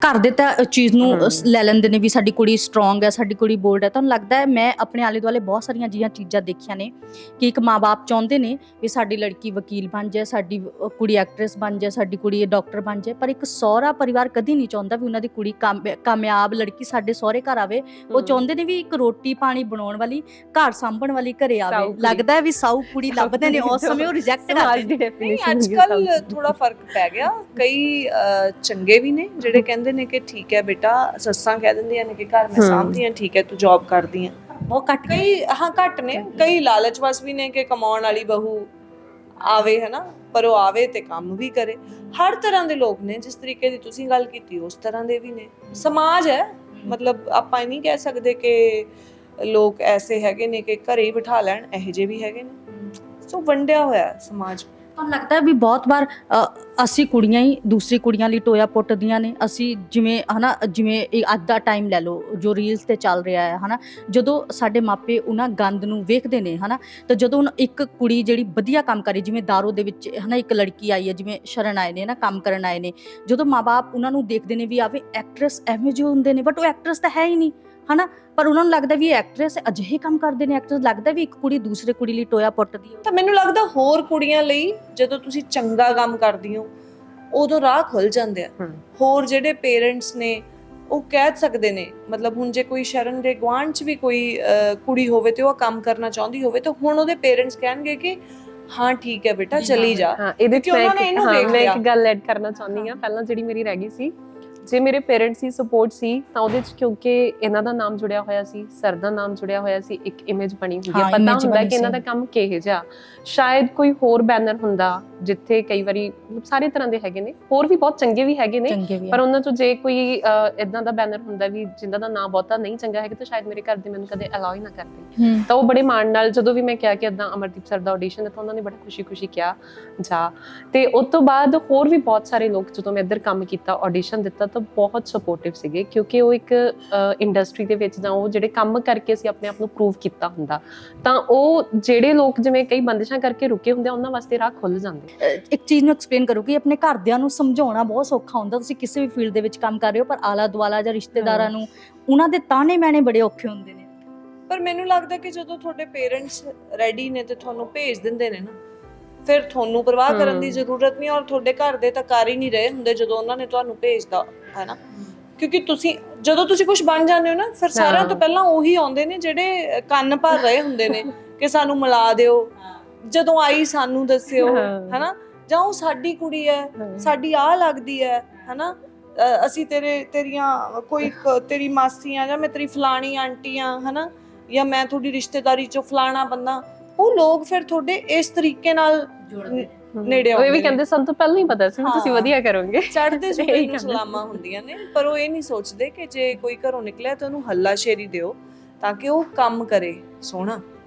ਘਰ ਦੇ ਤਾਂ ਚੀਜ਼ ਨੂੰ ਲੈ ਲੈਂਦੇ ਨੇ ਵੀ ਸਾਡੀ ਕੁੜੀ ਸਟਰੋਂਗ ਹੈ ਸਾਡੀ ਕੁੜੀ ਬੋਲਡ ਹੈ। ਤੁਹਾਨੂੰ ਲੱਗਦਾ ਹੈ ਮੈਂ ਆਪਣੇ ਆਲੇ ਦੁਆਲੇ ਬਹੁਤ ਸਾਰੀਆਂ ਜੀਆਂ ਚੀਜ਼ਾਂ ਦੇਖੀਆਂ ਨੇ ਕਿ ਇੱਕ ਮਾਪੇ ਚਾਹੁੰਦੇ ਨੇ ਵੀ ਸਾਡੀ ਲੜਕੀ ਵਕੀਲ ਬਣ ਜਾਏ ਸਾਡੀ ਕੁੜੀ ਐਕਟਰੈਸ ਬਣ ਜਾਏ ਸਾਡੀ ਕੁੜੀ ਡਾਕਟਰ ਬਣ ਜਾਏ ਪਰ ਇੱਕ ਸਹੁਰਾ ਪਰਿਵਾਰ ਕਦੀ ਨਹੀਂ ਚਾਹੁੰਦਾ ਵੀ ਉਹਨਾਂ ਦੀ ਕੁੜੀ ਕਾਮਯ- ਕਾਮਯਾਬ ਲੜਕੀ ਸਾਡੇ ਸਹੁਰੇ ਘਰ ਆਵੇ। ਉਹ ਚਾਹੁੰਦੇ ਨੇ ਵੀ ਇੱਕ ਰੋਟੀ ਪਾਣੀ ਬਣਾਉਣ ਵਾਲੀ ਘਰ ਸਾਂਭਣ ਵਾਲੀ ਘਰੇ ਆਵੇ। ਲੱਗਦਾ ਹੈ ਵੀ ਸਾਊ ਕੁੜੀ ਲੱਭਦੇ ਨੇ ਉਸ ਸਮੇਂ ਉਹ ਰਿਜੈਕਟ ਕਰਦੇ ਨੇ। ਅੱਜ ਕੱਲ ਥੋੜਾ ਫ਼ਰਕ ਪੈ ਗਿਆ। ਕਈ ਚੰਗੇ ਵੀ ਨੇ ਜਿਹੜੇ ਕਹਿੰਦੇ ਨੇ ਕਿ ਠੀਕ ਹੈ ਬੇਟਾ ਸੱਸਾਂ ਕਹਿ ਦਿੰਦੀਆਂ ਨੇ ਕਿ ਘਰ ਮੈਂ। ਸਾਂਭਦੀ ਹਾਂ ਠੀਕ ਹੈ ਤੂੰ ਜੌਬ ਕਰਦੀ ਹੈ। ਬਹੁਤ ਘੱਟ ਕਈ ਹਾਂ ਘੱਟ ਨੇ। ਕਈ ਲਾਲਚਵਸ ਵੀ ਨੇ ਕਿ ਕਮਾਉਣ ਵਾਲੀ ਬਹੂ ਆਵੇ ਹੈ ਨਾ ਪਰ ਉਹ ਆਵੇ ਤੇ ਕੰਮ ਵੀ ਕਰੇ। ਹਰ ਤਰ੍ਹਾਂ ਦੇ ਲੋਕ ਨੇ ਜਿਸ ਤਰੀਕੇ ਦੀ ਤੁਸੀਂ ਗੱਲ ਕੀਤੀ ਉਸ ਤਰ੍ਹਾਂ ਦੇ ਵੀ ਨੇ। ਸਮਾਜ ਹੈ ਮਤਲਬ ਆਪਾਂ ਇਹ ਨਹੀਂ ਕਹਿ ਸਕਦੇ ਕਿ ਲੋਕ ਐਸੇ ਹੈਗੇ ਨੇ ਕਿ ਘਰੇ ਹੀ ਬਿਠਾ ਲੈਣ ਇਹੋ ਜਿਹੇ ਵੀ ਹੈਗੇ ਨੇ। ਸੋ ਵੰਡਿਆ ਹੋਇਆ ਹੈ ਸਮਾਜ। ਤੁਹਾਨੂੰ ਲੱਗਦਾ ਵੀ ਬਹੁਤ ਵਾਰ ਅ, ਅਸੀਂ ਕੁੜੀਆਂ ਹੀ ਦੂਸਰੀ ਕੁੜੀਆਂ ਲਈ ਟੋਇਆ ਪੁੱਟਦੀਆਂ ਨੇ ਅਸੀਂ ਜਿਵੇਂ ਹਨਾ ਜਿਵੇਂ ਇਹ ਅੱਜ ਦਾ ਟਾਈਮ ਲੈ ਲਓ ਜੋ ਰੀਲਸ ਤੇ ਚੱਲ ਰਿਹਾ ਹੈ ਹਨਾ ਜਦੋਂ ਸਾਡੇ ਮਾਪੇ ਉਹਨਾਂ ਗੰਦ ਨੂੰ ਵੇਖਦੇ ਨੇ ਹਨਾ ਤਾਂ ਜਦੋਂ ਹੁਣ ਇੱਕ ਕੁੜੀ ਜਿਹੜੀ ਵਧੀਆ ਕੰਮ ਕਰੇ ਜਿਵੇਂ ਦਾਰੋ ਦੇ ਵਿੱਚ ਹਨਾ ਇੱਕ ਲੜਕੀ ਆਈ ਹੈ ਜਿਵੇਂ ਸ਼ਰਨ ਆਏ ਨੇ ਨਾ ਕੰਮ ਕਰਨ ਆਏ ਨੇ ਜਦੋਂ ਮਾਪੇ ਉਹਨਾਂ ਨੂੰ ਦੇਖਦੇ ਨੇ ਵੀ ਆਵੇ ਐਕਟਰੈਸ ਐਵੇਂ ਜਿਹੇ ਹੁੰਦੇ ਨੇ ਬਟ ਉਹ ਐਕਟਰੈਸ ਤਾਂ ਹੈ ਹੀ ਨਹੀਂ। ਹਨਾ? ਪਰ ਉਹਨਾਂ ਨੂੰ ਲੱਗਦਾ ਵੀ ਇਹ ਐਕਟਰੈਸ ਅਜਿਹੇ ਕੰਮ ਕਰਦੇ ਨੇ ਐਕਟਰੈਸ ਲੱਗਦਾ ਵੀ ਇੱਕ ਕੁੜੀ ਦੂਸਰੇ ਕੁੜੀ ਲਈ ਟੋਇਆ ਪੁੱਟਦੀ ਹੈ। ਤਾਂ ਮੈਨੂੰ ਲੱਗਦਾ ਹੋਰ ਕੁੜੀਆਂ ਲਈ ਜਦੋਂ ਤੁਸੀਂ ਚੰਗਾ ਕੰਮ ਕਰਦੀ ਹੋ ਉਦੋਂ ਰਾਹ ਖੁੱਲ ਜਾਂਦੇ ਆ। ਹਮ। ਹੋਰ ਜਿਹੜੇ ਪੇਰੈਂਟਸ ਨੇ ਉਹ ਕਹਿ ਸਕਦੇ ਨੇ ਮਤਲਬ ਹੁਣ ਜੇ ਕੋਈ ਸ਼ਰਨ ਦੇ ਗੁਆਂਢ ਚ ਵੀ ਕੋਈ ਅਹ, ਕੁੜੀ ਹੋਵੇ ਤੇ ਉਹ ਕੰਮ ਕਰਨਾ ਚਾਹੁੰਦੀ ਹੋਵੇ ਤਾਂ ਹੁਣ ਉਹਦੇ ਪੇਰੈਂਟਸ ਕਹਿਣਗੇ ਕਿ ਹਾਂ ਠੀਕ ਹੈ ਬੇਟਾ ਚਲੀ ਜਾ। ਹਾਂ ਇਹਦੇ ਚ ਕਿਉਂਕਿ ਮੈਂ ਉਹਨਾਂ ਨੇ ਇੱਕ- ਇਹਨੂੰ ਹਾਂ, ਵੇਖ ਮੈਂ ਲਿਆ। ਇੱਕ ਗੱਲ ਐਡ ਕਰਨਾ ਚਾਹੁੰਦੀ ਹਾਂ ਪਹਿਲਾਂ ਜਿਹੜੀ ਮੇਰੀ ਰਹਿ ਗਈ ਸੀ ਜੇ ਮੇਰੇ ਪੇਰੈਂਟਸ ਦੀ ਸਪੋਰਟ ਸੀ ਤਾਂ ਉਹਦੇ ਚ ਕਿਉਂਕਿ ਇਹਨਾਂ ਦਾ ਨਾਮ ਜੁੜਿਆ ਹੋਇਆ ਸੀ ਸਰ ਦਾ ਨਾਮ ਜੁੜਿਆ ਹੋਇਆ ਸੀ ਇੱਕ ਇਮੇਜ ਬਣੀ ਹੁੰਦੀ ਹੈ। ਪਤਾ ਹੁੰਦਾ ਕਿ ਇਹਨਾਂ। ਦਾ ਕੰਮ ਕਿਹੋ ਜਿਹਾ। ਸ਼ਾਇਦ ਕੋਈ ਹੋਰ ਬੈਨਰ ਹੁੰਦਾ ਜਿੱਥੇ ਕਈ ਵਾਰੀ ਸਾਰੇ ਤਰ੍ਹਾਂ ਦੇ ਹੈਗੇ ਨੇ। ਹੋਰ ਵੀ ਬਹੁਤ ਚੰਗੇ ਵੀ ਹੈਗੇ ਨੇ ਪਰ ਉਹਨਾਂ ਚੋਂ ਜੇ ਕੋਈ ਇਦਾਂ ਦਾ ਬੈਨਰ ਹੁੰਦਾ ਵੀ ਜਿੰਦਾ ਦਾ ਨਾਮ ਬਹੁਤਾ ਨਹੀਂ ਚੰਗਾ ਹੈਗਾ ਤਾਂ ਸ਼ਾਇਦ ਮੇਰੇ ਘਰ ਦੇ ਮੈਨੂੰ ਕਦੇ ਅਲਾਉ ਹੀ ਨਾ ਕਰਦੇ। ਤਾਂ ਉਹ ਬੜੇ ਮਾਣ ਨਾਲ ਜਦੋਂ ਵੀ ਮੈਂ ਕਿਹਾ ਕਿ ਇਦਾਂ ਅਮਰਦੀਪ ਸਰ ਦਾ ਆਡੀਸ਼ਨ ਹੈ ਤਾਂ ਉਹਨਾਂ ਨੇ ਬੜਾ ਖੁਸ਼ੀ-ਖੁਸ਼ੀ ਕਿਹਾ ਜਾ। ਤੇ ਉਸ ਤੋਂ ਬਾਅਦ ਹੋਰ ਵੀ ਬਹੁਤ ਸਾਰੇ ਲੋਕ ਜਦੋਂ ਮੈਂ ਇੱਧਰ ਕੰਮ ਕੀਤਾ ਆਡੀਸ਼ਨ ਦਿੱਤਾ ਤਾਂ ਬਹੁਤ ਸਪੋਰਟਿਵ ਸੀਗੇ ਕਿਉਂਕਿ ਉਹ ਇੱਕ ਇੰਡਸਟਰੀ ਦੇ ਵਿੱਚ ਜਾਂ ਉਹ ਜਿਹੜੇ ਕੰਮ ਕਰਕੇ ਅਸੀਂ ਆਪਣੇ ਆਪ ਨੂੰ ਪ੍ਰੂਵ ਕੀਤਾ ਹੁੰਦਾ ਤਾਂ ਉਹ ਜਿਹੜੇ ਲੋਕ ਜਿਵੇਂ ਕਈ ਬੰਦਿਸ਼ਾਂ ਕਰਕੇ ਰੁਕੇ ਹੁੰਦੇ ਆ ਉਹਨਾਂ ਵਾਸਤੇ ਰਾਹ ਖੁੱਲ ਜਾਂਦੇ ਇੱਕ ਚੀਜ਼ ਨੂੰ ਐਕਸਪਲੇਨ ਕਰੋ ਕਿ ਆਪਣੇ ਘਰਦਿਆਂ ਨੂੰ ਸਮਝਾਉਣਾ ਬਹੁਤ ਸੌਖਾ ਹੁੰਦਾ ਤੁਸੀਂ ਕਿਸੇ ਵੀ ਫੀਲਡ ਦੇ ਵਿੱਚ ਕੰਮ ਕਰ ਰਹੇ ਹੋ ਪਰ ਆਲਾ ਦੁਆਲਾ ਜਾਂ ਰਿਸ਼ਤੇਦਾਰਾਂ ਨੂੰ ਉਹਨਾਂ ਦੇ ਤਾਨੇ ਮੈਣੇ ਬੜੇ ਔਖੇ ਹੁੰਦੇ ਨੇ। ਪਰ ਮੈਨੂੰ ਲੱਗਦਾ ਕਿ ਜਦੋਂ ਤੁਹਾਡੇ ਪੇਰੈਂਟਸ ਰੈਡੀ ਨੇ ਤੇ ਤੁਹਾਨੂੰ ਭੇਜ ਦਿੰਦੇ ਨੇ ਨਾ ਫਿਰ ਤੁਹਾਨੂੰ ਪਰਵਾਹ ਕਰਨ ਦੀ। ਜ਼ਰੂਰਤ ਨਹੀਂ ਔਰ ਤੁਹਾਡੇ ਘਰ ਦੇ ਤਾਂ ਕਰ ਹੀ ਨਹੀਂ ਰਹੇ ਹੁੰਦੇ ਜਦੋਂ ਉਹਨਾਂ ਨੇ ਤੁਹਾਨੂੰ ਭੇਜਦਾ ਹੈ ਨਾ ਕਿਉਂਕਿ ਤੁਸੀਂ ਜਦੋਂ ਤੁਸੀਂ ਕੁਝ ਬਣ ਜਾਂਦੇ ਹੋ ਨਾ ਫਿਰ ਸਾਰਿਆਂ ਤੋਂ। ਪਹਿਲਾਂ ਉਹੀ ਆਉਂਦੇ ਨੇ ਜਿਹੜੇ ਕੰਨ ਭਰ ਰਹੇ ਹੁੰਦੇ ਨੇ ਕਿ ਸਾਨੂੰ ਮਿਲਾ ਦਿਓ ਜਦੋਂ ਆਈ ਸਾਨੂੰ ਦੱਸਿਓ ਹਾਂ। ਹੈਨਾ ਜਾਂ ਉਹ ਸਾਡੀ ਕੁੜੀ ਹੈ। ਸਾਡੀ ਆਹ ਲੱਗਦੀ ਹੈ ਹਨਾ ਅਸੀਂ ਤੇਰੇ ਤੇਰੀਆਂ ਕੋਈ ਤੇਰੀ ਮਾਸੀਆਂ ਜਾਂ ਮੈਂ ਤੇਰੀ ਫਲਾਣੀ ਆਂਟੀ ਆ ਹਨਾ ਜਾਂ ਮੈਂ ਤੁਹਾਡੀ ਰਿਸ਼ਤੇਦਾਰੀ ਚੋਂ ਫਲਾਣਾ ਬੰਦਾ ਉਹ ਲੋਕ ਫਿਰ ਤੁਹਾਡੇ ਇਸ ਤਰੀਕੇ ਨਾਲ ਨੇੜੇ ਉਹ ਇਹ ਵੀ। ਕਹਿੰਦੇ ਸਾਨੂੰ ਤਾਂ ਪਹਿਲਾਂ ਹੀ ਪਤਾ ਸੀ ਵੀ ਤੁਸੀਂ। ਵਧੀਆ ਕਰੋਗੇ ਚੜਦੇ ਸੂਰਜ ਨੂੰ। ਸਲਾਮਾਂ ਹੁੰਦੀਆਂ ਨੇ ਪਰ ਉਹ ਇਹ ਨਹੀਂ ਸੋਚਦੇ ਕਿ ਜੇ ਕੋਈ ਘਰੋਂ ਨਿਕਲਿਆ ਤਾਂ ਉਹਨੂੰ ਹੱਲਾ ਸ਼ੇਰੀ ਦਿਓ ਤਾਂ ਕਿ ਉਹ ਕੰਮ ਕਰੇ ਸੋਹਣਾ